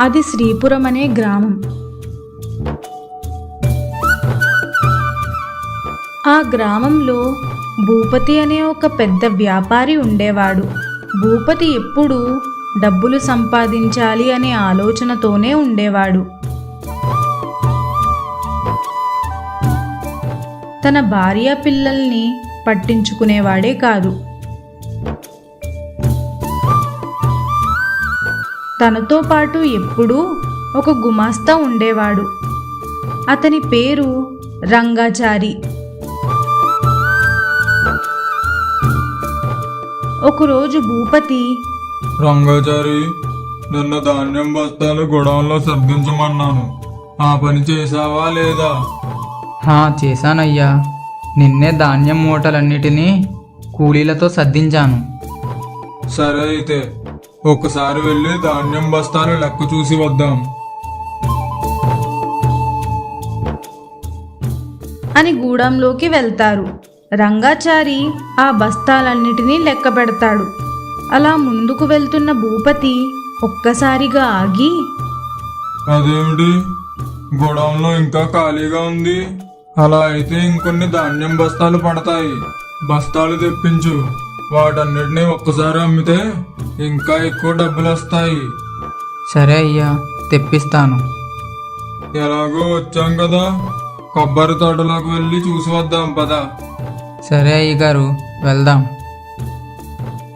అది శ్రీపురం అనే గ్రామం. ఆ గ్రామంలో భూపతి అనే ఒక పెద్ద వ్యాపారి ఉండేవాడు. భూపతి ఎప్పుడూ డబ్బులు సంపాదించాలి అనే ఆలోచనతోనే ఉండేవాడు. తన భార్య పిల్లల్ని పట్టించుకునేవాడే కాదు. తనతో పాటు ఎప్పుడూ ఒక గుమాస్తా ఉండేవాడు. అతని పేరు రంగాచారి. ఒకరోజు భూపతి రంగాచారి నిన్న ధాన్యం బస్తాలు గొడవంలో సర్దించమన్నాను. ఆ పని చేసావా లేదా? హా చేశానయ్యా. నిన్నే ధాన్యం మూటలన్నిటినీ కూలీలతో సర్దించాను. సరే అయితే ఒక్కసారి వెళ్ళి ధాన్యం బస్తాలు లెక్క చూసి వద్దాం. అని గూడెంలోకి వెళ్తారు. రంగాచారి ఆ బస్తాలన్నిటినీ లెక్క పెడతాడు. అలా ముందుకు వెళ్తున్న భూపతి ఒక్కసారిగా ఆగి అదేమిటి? గొడవంలో ఇంకా ఖాళీగా ఉంది. అలా అయితే ఇంకొన్ని ధాన్యం బస్తాలు పడతాయి. బస్తాలు తెప్పించు. వాటన్నిటిని ఒక్కసారి అమ్మితే ఇంకా ఎక్కువ డబ్బులు వస్తాయి సరే అయ్యా తెప్పిస్తాను. ఎలాగో వచ్చాం కదా కొబ్బరి తోటలోకి వెళ్ళి చూసి వద్దాం పదా. సరే అయ్యగారు వెళ్దాం.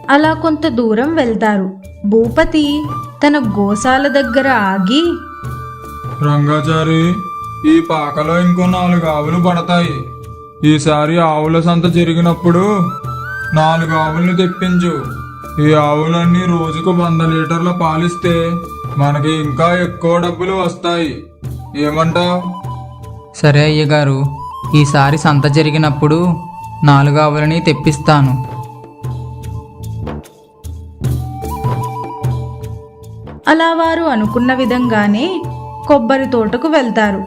అలా కొంత దూరం వెళ్తారు. భూపతి తన గోశాల దగ్గర ఆగి రంగాచారి ఈ పాకలో ఇంకో నాలుగు ఆవులు పడతాయి. ఈసారి ఆవుల సంత జరిగినప్పుడు నాలుగు ఆవుల్ని తెప్పించు. ఈ ఆవులన్నీ రోజుకు వంద లీటర్ల పాలిస్తే మనకి ఇంకా ఎక్కువ డబ్బులు వస్తాయి. ఏమంటావ్? సరే అయ్యగారు ఈసారి సంత జరిగినప్పుడు నాలుగు ఆవులని తెప్పిస్తాను. అలా వారు అనుకున్న విధంగానే కొబ్బరి తోటకు వెళ్తారు.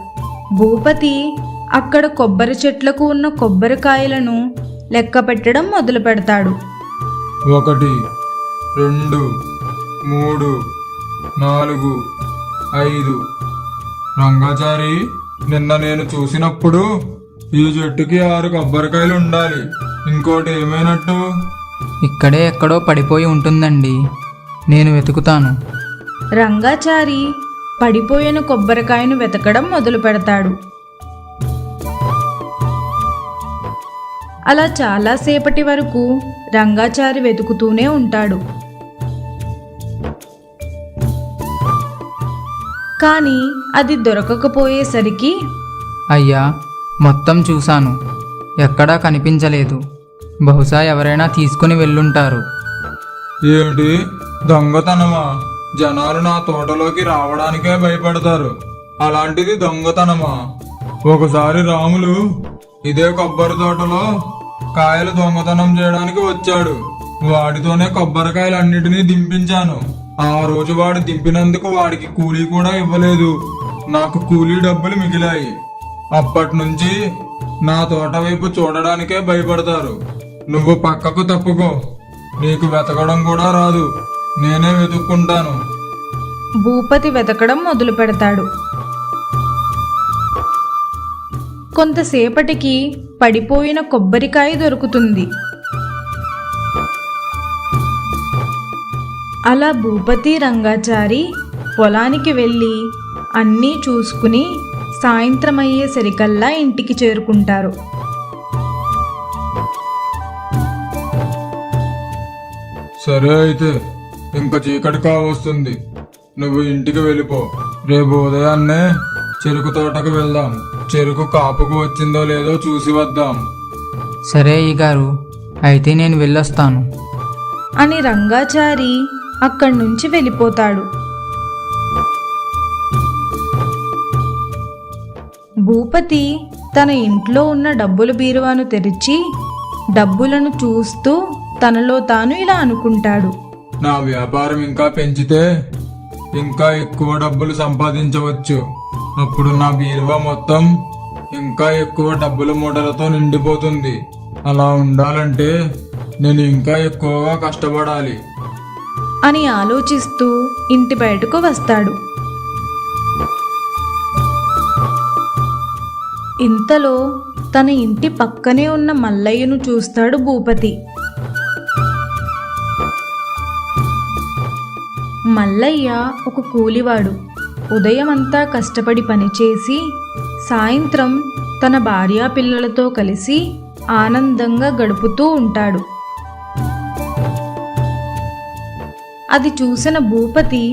భూపతి అక్కడ కొబ్బరి చెట్లకు ఉన్న కొబ్బరికాయలను లెక్క పెట్టడం మొదలు పెడతాడు. ఒకటి రెండు మూడు నాలుగు ఐదు. రంగాచారి నిన్న నేను చూసినప్పుడు ఈ చెట్టుకి ఆరు కొబ్బరికాయలు ఉండాలి. ఇంకోటి ఏమైనట్టు? ఇక్కడే ఎక్కడో పడిపోయి ఉంటుందండి. నేను వెతుకుతాను. రంగాచారి పడిపోయిన కొబ్బరికాయను వెతకడం మొదలు పెడతాడు. అలా చాలాసేపటి వరకు రంగాచారి వెతుకుతూనే ఉంటాడు. కానీ అది దొరకకపోయేసరికి అయ్యా మొత్తం చూశాను. ఎక్కడా కనిపించలేదు. బహుశా ఎవరైనా తీసుకుని వెళ్ళుంటారు. ఏమిటి? దొంగతనమా? జనాలు నా తోటలోకి రావడానికే భయపడతారు. అలాంటిది దొంగతనమా? ఒకసారి రాములు ఇదే కొబ్బరి తోటలో కాయలు దొంగతనం చేయడానికి వచ్చాడు. వాడితోనే కొబ్బరికాయలు అన్నిటినీ దింపించాను. ఆ రోజు వాడు దింపినందుకు వాడికి కూలీ కూడా ఇవ్వలేదు. నాకు కూలీ డబ్బులు మిగిలాయి. అప్పటి నుంచి నా తోట వైపు చూడడానికే భయపడతారు. నువ్వు పక్కకు తప్పుకో. నీకు వెతకడం కూడా రాదు. నేనే వెతుక్కుంటాను. భూపతి వెతకడం మొదలు పెడతాడు. కొంతసేపటికి పడిపోయిన కొబ్బరికాయ దొరుకుతుంది. అలా భూపతి రంగాచారి పొలానికి వెళ్ళి అన్నీ చూసుకుని సాయంత్రం అయ్యేసరికల్లా ఇంటికి చేరుకుంటారు. సరే అయితే ఇంకా చీకటి కావస్తుంది. నువ్వు ఇంటికి వెళ్ళిపో. రేపు ఉదయాన్నే చెరుకు తోటకు వెళ్దాం. చెరుకు కాపుకు వచ్చిందో లేదో చూసి వద్దాం. సరే అయ్యగారు అయితే నేను వెళ్ళొస్తాను. అని రంగాచారి అక్కడి నుంచి వెళ్ళిపోతాడు. భూపతి తన ఇంట్లో ఉన్న డబ్బుల బీరువాను తెరిచి డబ్బులను చూస్తూ తనలో తాను ఇలా అనుకుంటాడు. నా వ్యాపారం ఇంకా పెంచితే ఇంకా ఎక్కువ డబ్బులు సంపాదించవచ్చు. అప్పుడు నా బీరువా మొత్తం ఇంకా ఎక్కువ డబ్బుల మూటలతో నిండిపోతుంది. అలా ఉండాలంటే నేను ఇంకా ఎక్కువగా కష్టపడాలి. అని ఆలోచిస్తూ ఇంటి బయటకు వస్తాడు. ఇంతలో తన ఇంటి పక్కనే ఉన్న మల్లయ్యను చూస్తాడు భూపతి. మల్లయ్య ఒక కూలివాడు. ఉదయమంతా కష్టపడి పనిచేసి సాయంత్రం తన భార్యా పిల్లలతో కలిసి ఆనందంగా గడుపుతూ ఉంటాడు. అది చూసిన భూపతి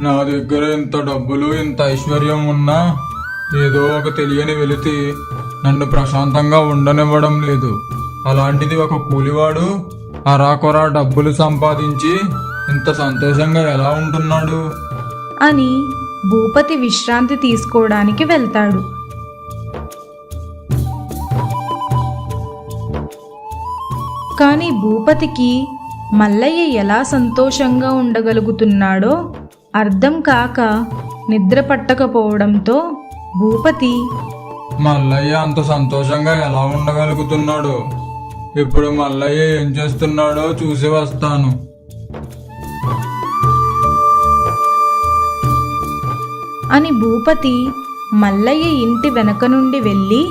నా దగ్గర ఇంత డబ్బులు ఇంత ఐశ్వర్యం ఉన్నా ఏదో ఒక తెలియని వెలితి నన్ను ప్రశాంతంగా ఉండనివ్వడం లేదు. అలాంటిది ఒక కూలివాడు అరాకొరా డబ్బులు సంపాదించి ఇంత సంతోషంగా ఎలా ఉంటున్నాడు? అని భూపతి విశ్రాంతి తీసుకోవడానికి వెళ్తాడు. కానీ భూపతికి మల్లయ్య ఎలా సంతోషంగా ఉండగలుగుతున్నాడో అర్థం కాక నిద్ర పట్టకపోవడంతో భూపతి మల్లయ్య అంత సంతోషంగా ఎలా ఉండగలుగుతున్నాడో? ఇప్పుడు మల్లయ్య ఏం చేస్తున్నాడో చూసి వస్తాను. అని భూపతి మల్లయ్య ఇంటి వెనక నుండి వెళ్ళి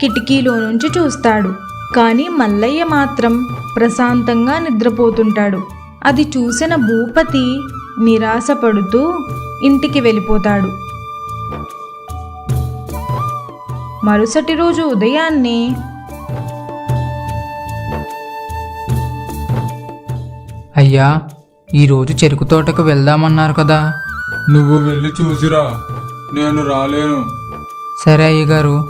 కిటికీలో నుంచి చూస్తాడు. కానీ మల్లయ్య మాత్రం ప్రశాంతంగా నిద్రపోతుంటాడు. అది చూసిన భూపతి నిరాశపడుతూ ఇంటికి వెళ్ళిపోతాడు. మరుసటి రోజు ఉదయాన్నే అయ్యా ఈరోజు చెరుకు తోటకు వెళ్దామన్నారు కదా. నువ్వు వెళ్ళి చూసిరా నేను రాలేను. సరే అయ్యగారు.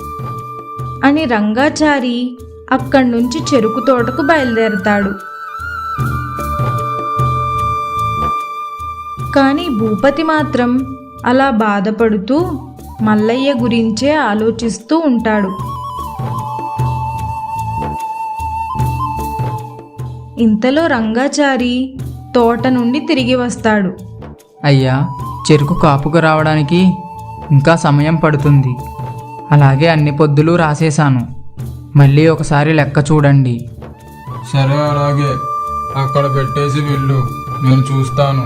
అని రంగాచారి అక్కడి నుంచి చెరుకు తోటకు బయలుదేరతాడు. కానీ భూపతి మాత్రం అలా బాధపడుతూ మల్లయ్య గురించే ఆలోచిస్తూ ఉంటాడు. ఇంతలో రంగాచారి తోట నుండి తిరిగి వస్తాడు. అయ్యా చెరుకు కాపుకు రావడానికి ఇంకా సమయం పడుతుంది. అలాగే అన్ని పొద్దులు రాసేశాను. మళ్ళీ ఒకసారి లెక్క చూడండి. సరే అలాగే. అక్కడ పెట్టేసి వెళ్ళు. నేను చూస్తాను.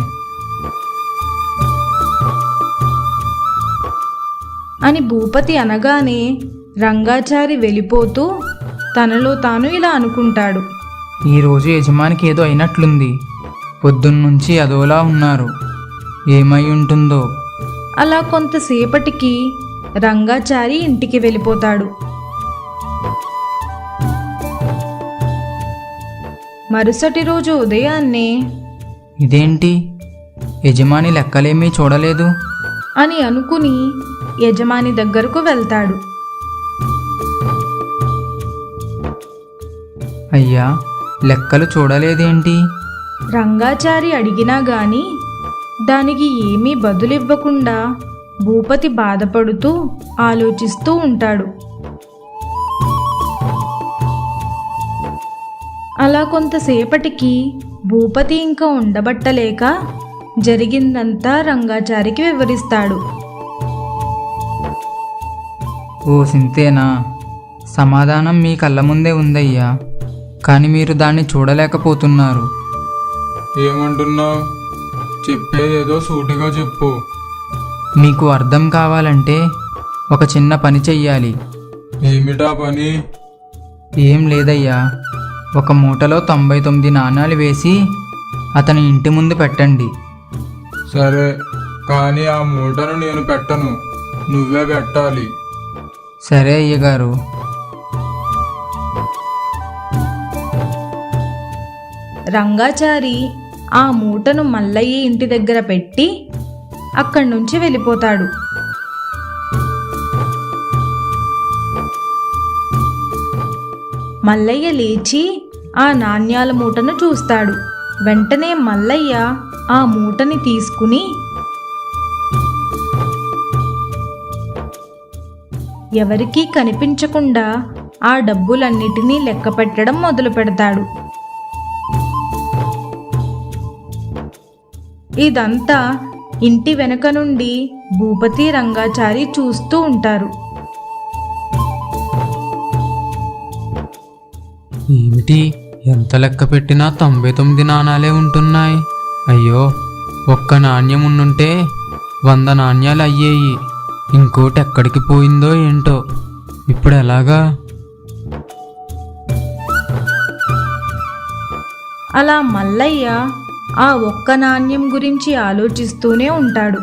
అని భూపతి అనగానే రంగాచారి వెళ్ళిపోతూ తనలో తాను ఇలా అనుకుంటాడు. ఈరోజు యజమానికి ఏదో అయినట్లుంది. పొద్దున్నుంచి అదోలా ఉన్నారు. ఏమై ఉంటుందో? అలా కొంతసేపటికి రంగాచారి ఇంటికి వెళ్ళిపోతాడు. మరుసటి రోజు ఉదయాన్నే ఇదేంటి? యజమాని లెక్కలేమీ చూడలేదు? అని అనుకుని యజమాని దగ్గరకు వెళ్తాడు. అయ్యా లెక్కలు చూడలేదేంటి? రంగాచారి అడిగినా గాని దానికి ఏమీ బదులివ్వకుండా భూపతి బాధపడుతూ ఆలోచిస్తూ ఉంటాడు. అలా కొంతసేపటికి భూపతి ఇంకా ఉండబట్టలేక జరిగిందంతా రంగాచారికి వివరిస్తాడు. ఓ సింతేనా సమాధానం మీ కళ్ళ ముందే ఉందయ్యా. కానీ మీరు దాన్ని చూడలేకపోతున్నారు. ఏమంటున్నావు? చెప్పేదేదో సూటిగా చెప్పు. మీకు అర్థం కావాలంటే ఒక చిన్న పని చెయ్యాలి. ఏమిటా పని? ఏం లేదయ్యా. ఒక మూటలో తొంభై తొమ్మిది నాణాలు వేసి అతని ఇంటి ముందు పెట్టండి. సరే కానీ ఆ మూటను నేను పెట్టను. నువ్వే పెట్టాలి. సరే అయ్యగారు. రంగాచారి ఆ మూటను మల్లయ్య ఇంటి దగ్గర పెట్టి అక్కడి నుంచి వెళ్ళిపోతాడు. మల్లయ్య లేచి ఆ నాణ్యాల మూటను చూస్తాడు. వెంటనే మల్లయ్య ఆ మూటని తీసుకుని ఎవరికీ కనిపించకుండా ఆ డబ్బులన్నిటినీ లెక్క పెట్టడం మొదలు పెడతాడు ఇదంతా ఇంటి వెనక నుండి భూపతి రంగాచారి చూస్తూ ఉంటారు. ఏమిటి? ఎంత లెక్క పెట్టినా తొంభై తొమ్మిది నాణాలే ఉంటున్నాయి. అయ్యో ఒక్క నాణ్యం ఉండుంటే వంద నాణ్యాలు అయ్యేయి. ఇంకోటి ఎక్కడికి పోయిందో ఏంటో. ఇప్పుడు ఎలాగా? అలా మల్లయ్య ఆ ఒక్క నాణ్యం గురించి ఆలోచిస్తూనే ఉంటాడు.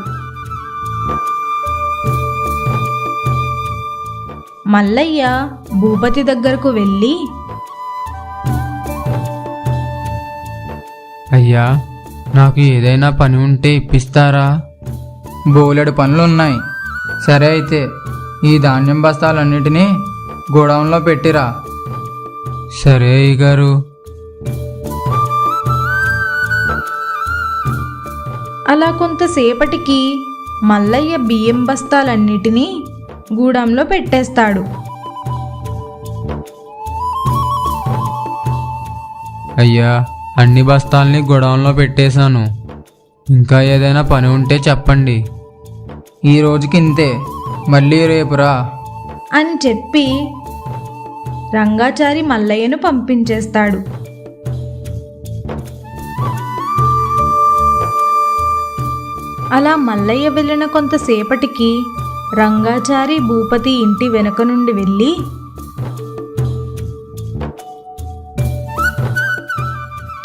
మల్లయ్య భూపతి దగ్గరకు వెళ్ళి అయ్యా నాకు ఏదైనా పని ఉంటే ఇప్పిస్తారా? బోలెడు పనులున్నాయి. సరే అయితే ఈ ధాన్యం బస్తాలన్నిటినీ గోడౌన్లో పెట్టిరా. సరే అయ్యగారు. అలా కొంతసేపటికి మల్లయ్య బియ్యం బస్తాలన్నిటినీ గూడెంలో పెట్టేస్తాడు. అయ్యా అన్ని బస్తాల్ని గొడవంలో పెట్టేశాను. ఇంకా ఏదైనా పని ఉంటే చెప్పండి. ఈ రోజుకి ఇంతే. మళ్ళీ రేపురా అని చెప్పి రంగాచారి మల్లయ్యను పంపించేస్తాడు. అలా మల్లయ్య వెళ్ళిన కొంతసేపటికి రంగాచారి భూపతి ఇంటి వెనుక నుండి వెళ్ళి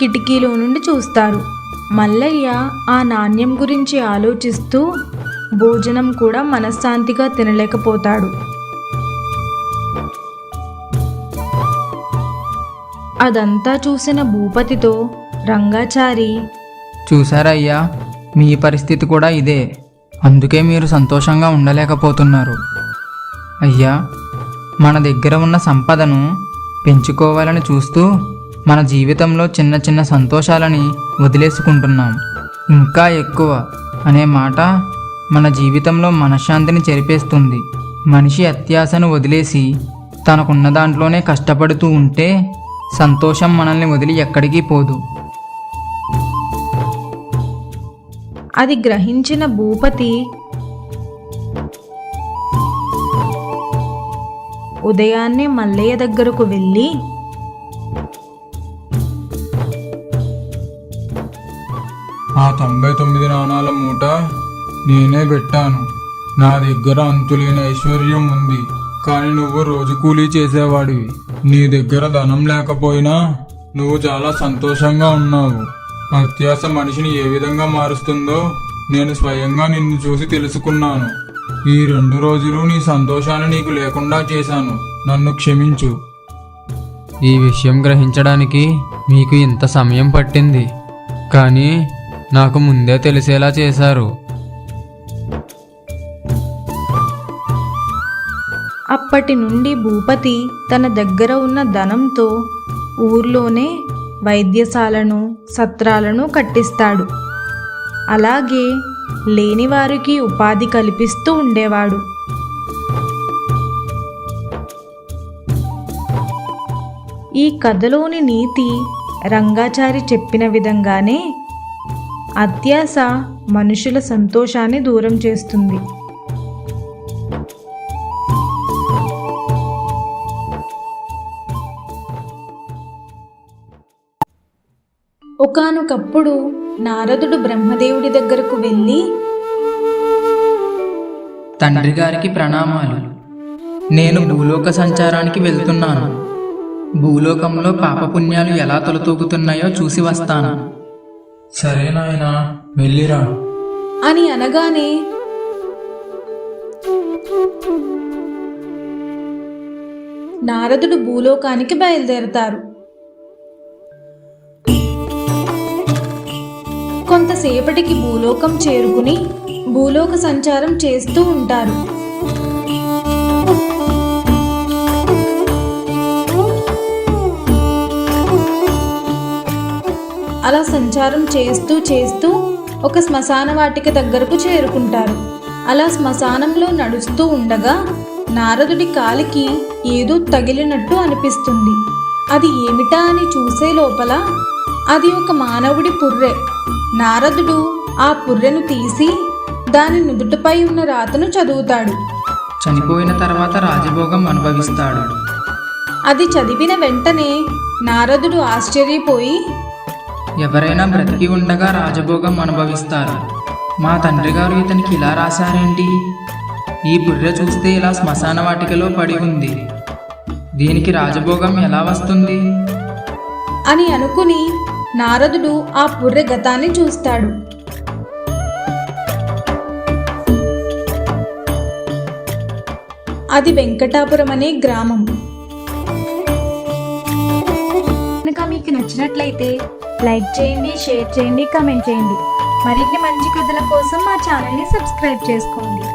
కిటికీలో నుండి చూస్తారు. మల్లయ్య ఆ నాణ్యం గురించి ఆలోచిస్తూ భోజనం కూడా మనశ్శాంతిగా తినలేకపోతాడు. అదంతా చూసిన భూపతితో రంగాచారి చూసారయ్యా మీ పరిస్థితి కూడా ఇదే. అందుకే మీరు సంతోషంగా ఉండలేకపోతున్నారు. అయ్యా మన దగ్గర ఉన్న సంపదను పెంచుకోవాలని చూస్తూ మన జీవితంలో చిన్న చిన్న సంతోషాలని వదిలేసుకుంటున్నాం. ఇంకా ఎక్కువ అనే మాట మన జీవితంలో మనశ్శాంతిని చెరిపేస్తుంది. మనిషి అత్యాశను వదిలేసి తనకున్న దాంట్లోనే కష్టపడుతూ ఉంటే సంతోషం మనల్ని వదిలి ఎక్కడికి పోదు. అది గ్రహించిన భూపతి ఉదయాన్నే మల్లయ్య దగ్గరకు వెళ్ళి ఆ తొంభై తొమ్మిది నాణాల మూట నేనే పెట్టాను. నా దగ్గర అంతులేని ఐశ్వర్యం ఉంది. కానీ నువ్వు రోజు కూలీ చేసేవాడివి. నీ దగ్గర ధనం లేకపోయినా నువ్వు చాలా సంతోషంగా ఉన్నావు. అత్యాస మనిషిని ఏ విధంగా మారుస్తుందో నేను స్వయంగా నిన్ను చూసి తెలుసుకున్నాను. ఈ రెండు రోజులు నీ సంతోషాన్ని నీకు లేకుండా చేశాను. నన్ను క్షమించు. ఈ విషయం గ్రహించడానికి మీకు ఇంత సమయం పట్టింది. కానీ నాకు ముందే తెలిసేలా చేశారు. అప్పటి నుండి భూపతి తన దగ్గర ఉన్న ధనంతో ఊర్లోనే వైద్యశాలను సత్రాలను కట్టిస్తాడు. అలాగే లేనివారికి ఉపాధి కల్పిస్తూ ఉండేవాడు. ఈ కథలోని నీతి రంగాచారి చెప్పిన విధంగానే అత్యాస మనుషుల సంతోషాన్ని దూరం చేస్తుంది. ఒకానొకప్పుడు నారదుడు బ్రహ్మదేవుడి దగ్గరకు వెళ్ళి తండ్రి గారికి ప్రణామాలు. నేను భూలోక సంచారానికి వెళ్తున్నాను. భూలోకంలో పాపపుణ్యాలు ఎలా తొలతూగుతున్నాయో చూసి వస్తాను. సరే నాయనా వెళ్ళిరా. అని అనగానే నారదుడు భూలోకానికి బయలుదేరతారు. సేపటికి భూలోకం చేరుకుని భూలోక సంచారం చేస్తూ ఉంటారు. అలా సంచారం చేస్తూ చేస్తూ ఒక శ్మశాన వాటిక దగ్గరకు చేరుకుంటారు. అలా శ్మశానంలో నడుస్తూ ఉండగా నారదుడి కాలికి ఏదో తగిలినట్టు అనిపిస్తుంది. అది ఏమిటా అని చూసే లోపల అది ఒక మానవుడి పుర్రె. నారదుడు ఆ పుర్రెను తీసి దాని నుదుటిపై ఉన్న రాతను చదువుతాడు. చనిపోయిన తర్వాత రాజభోగం అనుభవిస్తాడు. అది చదివిన వెంటనే నారదుడు ఆశ్చర్యపోయి ఎవరైనా బ్రతికి ఉండగా రాజభోగం అనుభవిస్తారు. మా తండ్రి గారు ఇతనికి ఇలా రాశారేంటి? ఈ బుర్రె చూస్తే ఇలా శ్మశాన వాటికలో పడి ఉంది. దీనికి రాజభోగం ఎలా వస్తుంది? అని అనుకుని నారదుడు ఆ పుర్రె గతాన్ని చూస్తాడు. అది వెంకటాపురం అనే గ్రామం. కనుక మీకు నచ్చినట్లయితే లైక్ చేయండి షేర్ చేయండి కామెంట్ చేయండి. మరిన్ని మంచి కథల కోసం మా ఛానల్ని సబ్స్క్రైబ్ చేసుకోండి.